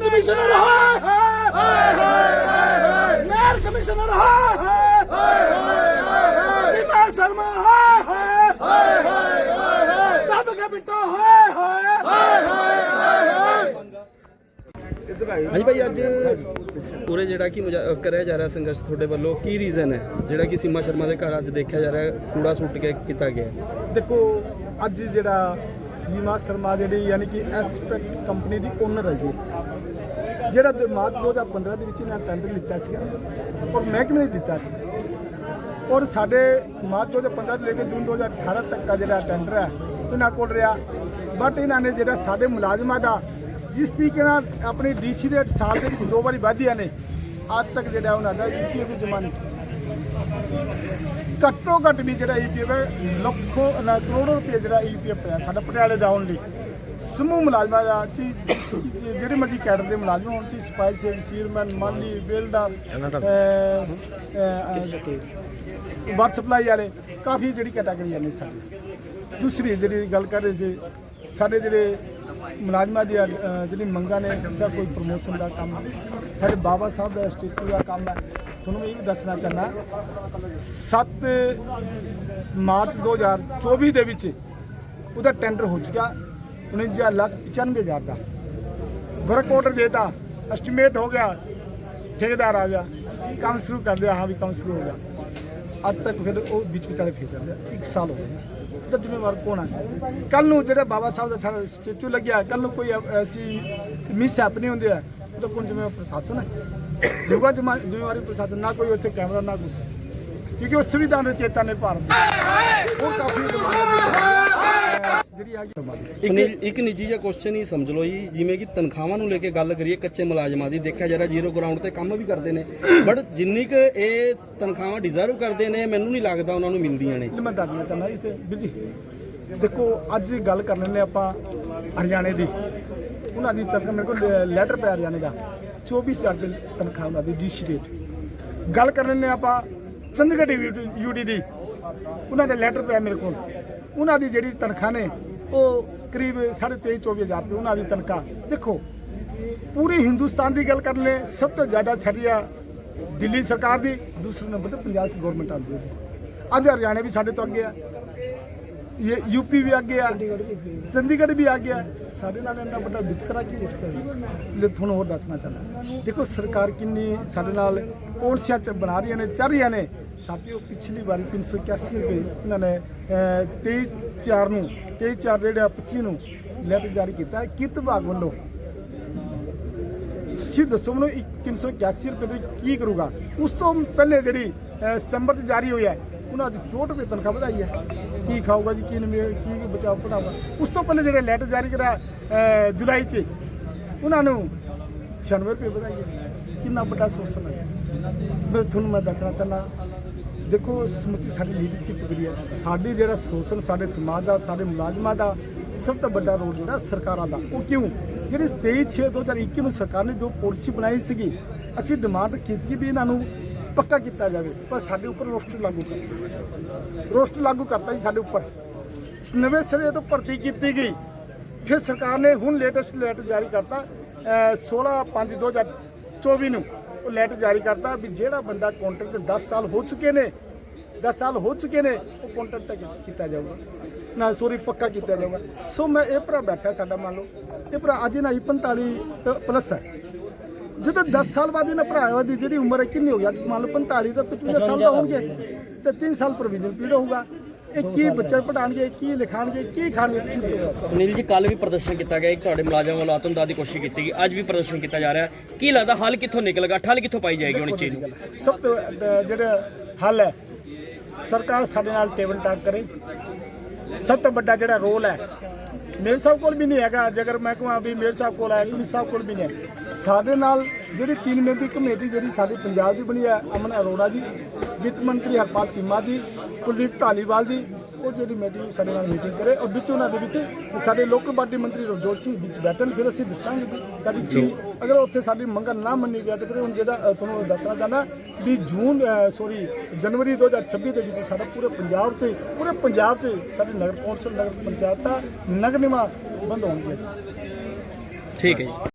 Commissioner ਹਾਏ ਹਾਏ ਹਾਏ ਹਾਏ ਨਹਿਰ ਕਮਿਸ਼ਨਰ ਹਾਏ ਹਾਏ ਹਾਏ ਹਾਏ ਸੀਮਾ ਸ਼ਰਮਾ ਹਾਏ ਹਾਏ ਹਾਏ ਹਾਏ ਦਬ ਕੇ ਬਿੱਟੋ ਹਾਏ ਹਾਏ ਹਾਂਜੀ ਭਾਈ, ਅੱਜ ਪੂਰੇ ਜਿਹੜਾ ਕਿ ਕਰਿਆ ਜਾ ਰਿਹਾ ਸੰਘਰਸ਼ ਤੁਹਾਡੇ ਵੱਲੋਂ, ਕੀ ਰੀਜ਼ਨ ਹੈ? ਜਿਹੜਾ ਕਿ ਸੀਮਾ ਸ਼ਰਮਾ ਦੇ ਘਰ ਅੱਜ ਦੇਖਿਆ ਜਾ ਰਿਹਾ, ਕੂੜਾ ਸੁੱਟ ਕੇ ਕੀਤਾ ਗਿਆ ਦੇਖੋ, ਅੱਜ ਜਿਹੜਾ ਸੀਮਾ ਸ਼ਰਮਾ ਜਿਹੜੀ ਯਾਨੀ ਕਿ ਐਸਪੈਕਟ ਕੰਪਨੀ ਦੀ ਓਨਰ ਹੈ ਜੀ, ਜਿਹੜਾ ਦੇ ਮਾਰਚ 2015 ਦੇ ਵਿੱਚ ਇਹਨਾਂ ਟੈਂਡਰ ਲਿੱਤਾ ਸੀ ਔਰ ਮਹਿਕਮੇ ਨੇ ਦਿੱਤਾ ਸੀ। ਔਰ ਸਾਡੇ ਮਾਰਚ 2015 ਤੋਂ ਲੈ ਕੇ ਜੂਨ 2018 ਤੱਕ ਦਾ ਜਿਹੜਾ ਟੈਂਡਰ ਹੈ, ਇਹਨਾਂ ਕੋਲ ਰਿਹਾ। ਬਟ ਇਹਨਾਂ ਨੇ ਜਿਹੜਾ ਸਾਡੇ ਮੁਲਾਜ਼ਮਾਂ ਦਾ ਜਿਸ ਤਰੀਕੇ ਨਾਲ ਆਪਣੀ ਡੀਸੀ ਦੇ ਸਾਲ ਦੇ ਵਿੱਚ ਦੋ ਵਾਰੀ ਵਧਿਆ ਨੇ, ਅੱਜ ਤੱਕ ਜਿਹੜਾ ਉਹਨਾਂ ਦਾ ਯੂਪੀਏ ਵੀ ਜਮ੍ਹਾਂ ਨਹੀਂ ਘੱਟੋ ਘੱਟ ਵੀ ਜਿਹੜਾ ਈਪੀਐਫ ਹੈ, ਲੱਖੋ ਨਾ ਕਰੋੜੋ ਰੁਪਏ ਜਿਹੜਾ ਈਪੀਐਫ ਹੈ, ਸਾਡਾ ਪਟਿਆਲੇ ਦਾ ਓਨਲੀ ਸਮੂਹ ਮੁਲਾਜ਼ਮਾਂ ਦਾ ਕਿ ਜਿਹੜੇ ਮਰਜ਼ੀ ਕੈਡਰ ਦੇ ਮੁਲਾਜ਼ਮ ਹੋਣ ਚ ਸਪਾਈ ਸੇਵ ਸੀਰਮੈਨ ਮਾਲੀ ਬੇਲਡਾ ਵਾਟਰ ਸਪਲਾਈ ਵਾਲੇ ਕਾਫੀ ਜਿਹੜੀ ਕੈਟਾਗਰੀ ਨੇ ਸਾਡੀ ਦੂਸਰੀ ਜਿਹੜੀ ਗੱਲ ਕਰ ਰਹੇ ਸੀ ਸਾਡੇ ਜਿਹੜੇ ਮੁਲਾਜ਼ਮਾਂ ਦੀ ਜਿਹੜੀ ਮੰਗਾਂ ਨੇ ਸਭ ਕੋਈ ਪ੍ਰਮੋਸ਼ਨ ਦਾ ਕੰਮ ਸਾਡੇ ਬਾਬਾ ਸਾਹਿਬ ਦਾ ਸਟੇਚੂ ਦਾ ਕੰਮ ਹੈ। ਤੁਹਾਨੂੰ ਇਹ ਵੀ ਦੱਸਣਾ ਚਾਹੁੰਦਾ 7 ਮਾਰਚ 2024 ਦੇ ਵਿੱਚ ਉਹਦਾ ਟੈਂਡਰ ਹੋ ਚੁੱਕਾ 49 ਲੱਖ 95 ਹਜ਼ਾਰ ਦਾ। ਵਰਕ ਆਰਡਰ ਦੇਤਾ ਐਸਟੀਮੇਟ ਹੋ ਗਿਆ ਠੇਕੇਦਾਰ ਆ ਗਿਆ ਕੰਮ ਸ਼ੁਰੂ ਕਰ ਦਿਆ ਹਾਂ ਵੀ ਕੰਮ ਸ਼ੁਰੂ ਹੋ ਗਿਆ। ਅੱਜ ਤੱਕ ਫਿਰ ਉਹ ਵਿੱਚ ਵਿਚਾਲੇ ਫੇਰ ਜਾਂਦੇ ਆ। ਇੱਕ ਸਾਲ ਹੋ ਗਿਆ ਉਹਦਾ ਜ਼ਿੰਮੇਵਾਰ ਕੌਣ ਹੈ। ਕੱਲ ਨੂੰ ਜਿਹੜਾ ਬਾਬਾ ਸਾਹਿਬ ਦਾ ਸਟੈਚੂ ਲੱਗਿਆ ਕੱਲ ਨੂੰ ਕੋਈ ਐਸੀ ਮਿਸ ਹੈਪਨਿੰਗ ਹੁੰਦੀ ਹੈ ਉਹਦਾ ਕੌਣ ਜ਼ਿੰਮੇਵਾਰ ਪ੍ਰਸ਼ਾਸਨ ਹੈ। ਜੁਗਾ ਜ਼ਿੰਮੇਵਾਰੀ ਪ੍ਰਸ਼ਾਸਨ ਨਾ ਕੋਈ ਉੱਥੇ ਕੈਮਰਾ ਨਾ ਕੁਛ। ਕਿਉਂਕਿ ਉਹ ਸੰਵਿਧਾਨ ਰਚੇਤਾ ਨੇ ਭਾਰਤ ਦੇ। ਉਹ ਕਾਫੀ ਅਹ, ਜਿਹੜੀ ਸੁਨੀਲ ਇੱਕ ਨਿੱਜੀ ਜਿਹਾ ਕੁਐਸਚਨ ਹੀ ਸਮਝ ਲਓ ਜੀ ਜਿਵੇਂ ਕਿ ਤਨਖਾਹਾਂ ਨੂੰ ਲੈ ਕੇ ਗੱਲ ਕਰੀਏ ਕੱਚੇ ਮੁਲਾਜ਼ਮਾਂ ਦੀ ਦੇਖਿਆ ਜਾ ਰਿਹਾ ਜ਼ੀਰੋ ਗਰਾਊਂਡ ਤੇ ਕੰਮ ਵੀ ਕਰਦੇ ਨੇ। ਬਟ ਜਿੰਨੀ ਕੁ ਇਹ ਤਨਖਾਹਾਂ ਡਿਜ਼ਰਵ ਕਰਦੇ ਨੇ ਮੈਨੂੰ ਨਹੀਂ ਲੱਗਦਾ ਉਹਨਾਂ ਨੂੰ ਮਿਲਦੀਆਂ ਨੇ। ਮੈਂ ਦੱਸਣਾ ਚਾਹੁੰਦਾ ਇਸ ਤੇ। ਵੀਰ ਜੀ ਦੇਖੋ ਅੱਜ ਗੱਲ ਕਰ ਲੈਂਦੇ ਆਪਾਂ ਹਰਿਆਣੇ ਦੀ। ਉਹਨਾਂ ਦੀ ਤਨਖਾਹ ਮੇਰੇ ਕੋਲ ਲੈਟਰ ਪਿਆ ਹਰਿਆਣੇ ਦਾ। 24000 ਦੀ ਤਨਖਾਹ ਉਹਨਾਂ ਦੀ ਡੀਸੀ ਰੇਟ ਗੱਲ ਕਰ ਲੈਂਦੇ ਆਪਾਂ ਚੰਡੀਗੜ੍ਹ ਯੂਡੀ ਦੀ। ਉਹਨਾਂ ਦਾ ਲੈਟਰ ਪਿਆ ਮੇਰੇ ਕੋਲ। ਉਹਨਾਂ ਦੀ ਜਿਹੜੀ ਤਨਖਾਹ ਨੇ ਉਹ ਕਰੀਬ 23.5 24000 ਰੁਪਏ ਉਹਨਾਂ ਦੀ ਤਨਖਾਹ। ਦੇਖੋ, ਪੂਰੇ ਹਿੰਦੁਸਤਾਨ ਦੀ ਗੱਲ ਕਰ ਲੈ ਸਭ ਤੋਂ ਜ਼ਿਆਦਾ ਸਰੀਆ ਦਿੱਲੀ ਸਰਕਾਰ ਦੀ, ਦੂਸਰੇ ਨੰਬਰ ਤੇ ਪੰਜਾਬ ਗਵਰਨਮੈਂਟ ਆਉਂਦੀ ਹੈ। ਅੱਜ ਹਰਿਆਣਾ ਵੀ ਸਾਡੇ ਤੋਂ ਅੱਗੇ ਆ। ਯੂਪੀ ਵੀ ਆ ਚੰਡੀਗੜ੍ਹ ਵੀ ਆ ਗਿਆ। ਸਾਡੇ ਨਾਲ ਇੰਨਾ ਵੱਡਾ ਵਿਤਕਰਾ ਕੀ ਉੱਠਦਾ ਲੈ ਤੁਹਾਨੂੰ ਹੋਰ ਦੱਸਣਾ ਚਾਹੁੰਦਾ। ਦੇਖੋ ਸਰਕਾਰ ਕਿੰਨੀ ਸਾਡੇ ਨਾਲ ਪੌਂਸਿਆਂ ਚ ਬਣਾ ਰਹੀਆਂ ਨੇ ਚੱਲ ਰਹੀਆਂ ਨੇ। ਸਾਡੀ ਉਹ ਪਿਛਲੀ ਵਾਰੀ 381 ਰੁਪਏ ਇਹਨਾਂ ਨੇ 23 4 ਨੂੰ 23 4 ਜਿਹੜਾ 25 ਨੂੰ ਲੈਟਰ ਜਾਰੀ ਕੀਤਾ ਕਿਤ ਵਿਭਾਗ ਵੱਲੋਂ। ਤੁਸੀਂ ਦੱਸੋ ਮੈਨੂੰ ਇੱਕ 381 ਰੁਪਏ ਦੇ ਕੀ ਕਰੂਗਾ? ਉਸ ਤੋਂ ਪਹਿਲੇ ਜਿਹੜੀ ਸਤੰਬਰ 'ਚ ਜਾਰੀ ਹੋਈ ਹੈ ਉਹਨਾਂ ਦੀ 64 ਰੁਪਏ ਤਨਖਾਹ ਵਧਾਈ ਹੈ। ਕੀ ਖਾਊਗਾ ਜੀ ਕੀ ਨਵੇਂ ਕੀ ਬਚਾਓ ਪੜਾਵਾ ਉਸ ਤੋਂ ਪਹਿਲੇ ਜਿਹੜੇ ਲੈਟਰ ਜਾਰੀ ਕਰਾ ਅਹ, ਜੁਲਾਈ 'ਚ ਉਹਨਾਂ ਨੂੰ 96 ਰੁਪਏ ਵਧਾਈ ਹੈ ਕਿੰਨਾ ਵੱਡਾ ਸ਼ੋਸ਼ਣ ਹੈ। ਮੈਂ ਤੁਹਾਨੂੰ ਮੈਂ ਦੱਸਣਾ ਚਾਹੁੰਦਾ ਦੇਖੋ ਸਮੁੱਚੀ ਸਾਡੀ ਲੀਡਰਸ਼ਿਪ ਜਿਹੜੀ ਹੈ ਸਾਡੀ ਜਿਹੜਾ ਸ਼ੋਸ਼ਣ ਸਾਡੇ ਸਮਾਜ ਦਾ ਸਾਡੇ ਮੁਲਾਜ਼ਮਾਂ ਦਾ ਸਭ ਤੋਂ ਵੱਡਾ ਰੋਲ ਜਿਹੜਾ ਸਰਕਾਰਾਂ ਦਾ। ਉਹ ਕਿਉਂ? ਜਿਹੜੀ 23 6 2021 ਨੂੰ ਸਰਕਾਰ ਨੇ ਜੋ ਪਾਲਿਸੀ ਬਣਾਈ ਸੀਗੀ ਅਸੀਂ ਡਿਮਾਂਡ ਰੱਖੀ ਸੀ ਵੀ ਇਹਨਾਂ ਨੂੰ ਪੱਕਾ ਕੀਤਾ ਜਾਵੇ, ਪਰ ਸਾਡੇ ਉੱਪਰ ਰੋਸਟਰ ਲਾਗੂ ਕਰ। ਰੋਸਟਰ ਲਾਗੂ ਕਰਤਾ ਜੀ ਸਾਡੇ ਉੱਪਰ। ਨਵੇਂ ਸਿਰੇ ਤੋਂ ਭਰਤੀ ਕੀਤੀ ਗਈ। ਫਿਰ ਸਰਕਾਰ ਨੇ ਹੁਣ ਲੇਟੈਸਟ ਲੈਟਰ ਜਾਰੀ ਕਰਤਾ, ਅਹ 16 5 2024 ਨੂੰ ਉਹ ਲੈਟਰ ਜਾਰੀ ਕਰਤਾ ਵੀ ਜਿਹੜਾ ਬੰਦਾ ਕੰਟਰੈਕਟ 10 ਸਾਲ ਹੋ ਚੁੱਕੇ ਨੇ 10 ਸਾਲ ਹੋ ਚੁੱਕੇ ਨੇ, ਉਹ ਕੰਟਰੈਕਟ ਤੱਕ ਕੀਤਾ ਜਾਊਗਾ। ਨਾ ਸੋਰੀ ਪੱਕਾ ਕੀਤਾ ਜਾਊਗਾ। ਸੋ ਮੈਂ ਇਹ ਭਰਾ ਬੈਠਾ ਸਾਡਾ ਮੰਨ ਲਓ। ਇਹ ਭਰਾ ਅੱਜ ਨਾ 45 ਪਲੱਸ ਹੈ। ਜਦੋਂ 10 ਸਾਲ ਬਾਅਦ ਇਹਨਾਂ ਭਰਾਵਾਂ ਦੀ ਜਿਹੜੀ ਉਮਰ ਹੈ ਕਿੰਨੀ ਹੋ ਗਿਆ ਮੰਨ ਲਓ 45 ਤੋਂ 55 ਸਾਲ ਦਾ ਹੋਣਗੇ ਤੇ 3 ਸਾਲ ਪ੍ਰੋਵੀਜ਼ਨ ਪੀਰੀਅਡ ਹੋਊਗਾ। ਇਹ ਕੀ ਬੱਚੇ ਪੜਾਣਗੇ ਕੀ ਲਿਖਾਣਗੇ ਕੀ ਖਾਣਗੇ ਤੁਸੀਂ ਦੱਸੋ। ਸੁਨੀਲ ਜੀ ਕੱਲ ਵੀ ਪ੍ਰਦਰਸ਼ਨ ਕੀਤਾ ਗਿਆ ਇੱਕ ਤੁਹਾਡੇ ਮੁਲਾਜ਼ਮਾਂ ਵੱਲੋਂ ਆਤਮਦਾਦ ਦੀ ਕੋਸ਼ਿਸ਼ ਕੀਤੀ ਗਈ। ਅੱਜ ਵੀ ਪ੍ਰਦਰਸ਼ਨ ਕੀਤਾ ਜਾ ਰਿਹਾ ਕੀ ਲੱਗਦਾ ਹੱਲ ਕਿੱਥੋਂ ਨਿਕਲੇਗਾ? ਠੱਲ ਕਿੱਥੋਂ ਪਾਈ ਜਾਏਗੀ ਹੁਣ ਇਸ ਚੀਜ਼? ਨੂੰ ਸਭ ਤੋਂ ਜਿਹੜਾ ਹੱਲ ਹੈ ਸਰਕਾਰ ਸਾਡੇ ਨਾਲ ਟੇਬਲ ਟਾਕ ਕਰੇ। ਸਭ ਤੋਂ ਵੱਡਾ ਜਿਹੜਾ ਰੋਲ ਹੈ ਮੇਰੇ ਸਾਹਿਬ ਕੋਲ ਵੀ ਨਹੀਂ ਹੈਗਾ। ਜੇਕਰ ਮੈਂ ਕਹਾਂ ਵੀ ਮੇਰੇ ਸਾਹਿਬ ਕੋਲ ਹੈ ਮੇਰੇ ਸਾਹਿਬ ਕੋਲ ਵੀ ਨਹੀਂ ਹੈ। ਸਾਡੇ ਨਾਲ ਜਿਹੜੀ ਤਿੰਨ ਮੈਂਬਰੀ ਕਮੇਟੀ ਜਿਹੜੀ ਸਾਡੇ ਪੰਜਾਬ ਦੀ ਬਣੀ ਹੈ, ਅਮਨ ਅਰੋੜਾ ਜੀ, ਵਿੱਤ ਮੰਤਰੀ ਹਰਪਾਲ ਚੀਮਾ ਜੀ, ਕੁਲਦੀਪ ਧਾਲੀਵਾਲ ਜੀ ਉਹ ਜਿਹੜੀ ਮੀਟਿੰਗ ਸਾਡੇ ਨਾਲ ਮੀਟਿੰਗ ਕਰੇ ਔਰ ਵਿੱਚ ਉਹਨਾਂ ਦੇ ਵਿੱਚ ਸਾਡੇ ਲੋਕਲ ਪਾਰਟੀ ਮੰਤਰੀ ਰਵਜੋਤ ਸਿੰਘ ਵਿੱਚ ਬੈਠਣ ਫਿਰ ਅਸੀਂ ਦੱਸਾਂਗੇ ਸਾਡੀ ਕੀ ਅਗਰ ਉੱਥੇ ਸਾਡੀ ਮੰਗਾਂ ਨਾ ਮੰਨੀ ਗਿਆ ਤਾਂ ਫਿਰ ਹੁਣ ਜਿਹੜਾ ਤੁਹਾਨੂੰ ਦੱਸਣਾ ਚਾਹੁੰਦਾ ਵੀ ਜੂਨ ਸੋਰੀ ਜਨਵਰੀ 2026 ਦੇ ਵਿੱਚ ਸਾਡਾ ਪੂਰੇ ਪੰਜਾਬ 'ਚ ਪੂਰੇ ਪੰਜਾਬ 'ਚ ਸਾਡੀ ਨਗਰ ਕੌਂਸਲ ਨਗਰ ਪੰਚਾਇਤਾਂ ਨਗਰ ਨਿਗਮਾਂ ਬੰਦ ਹੋਣਗੇ। ਠੀਕ ਹੈ ਜੀ।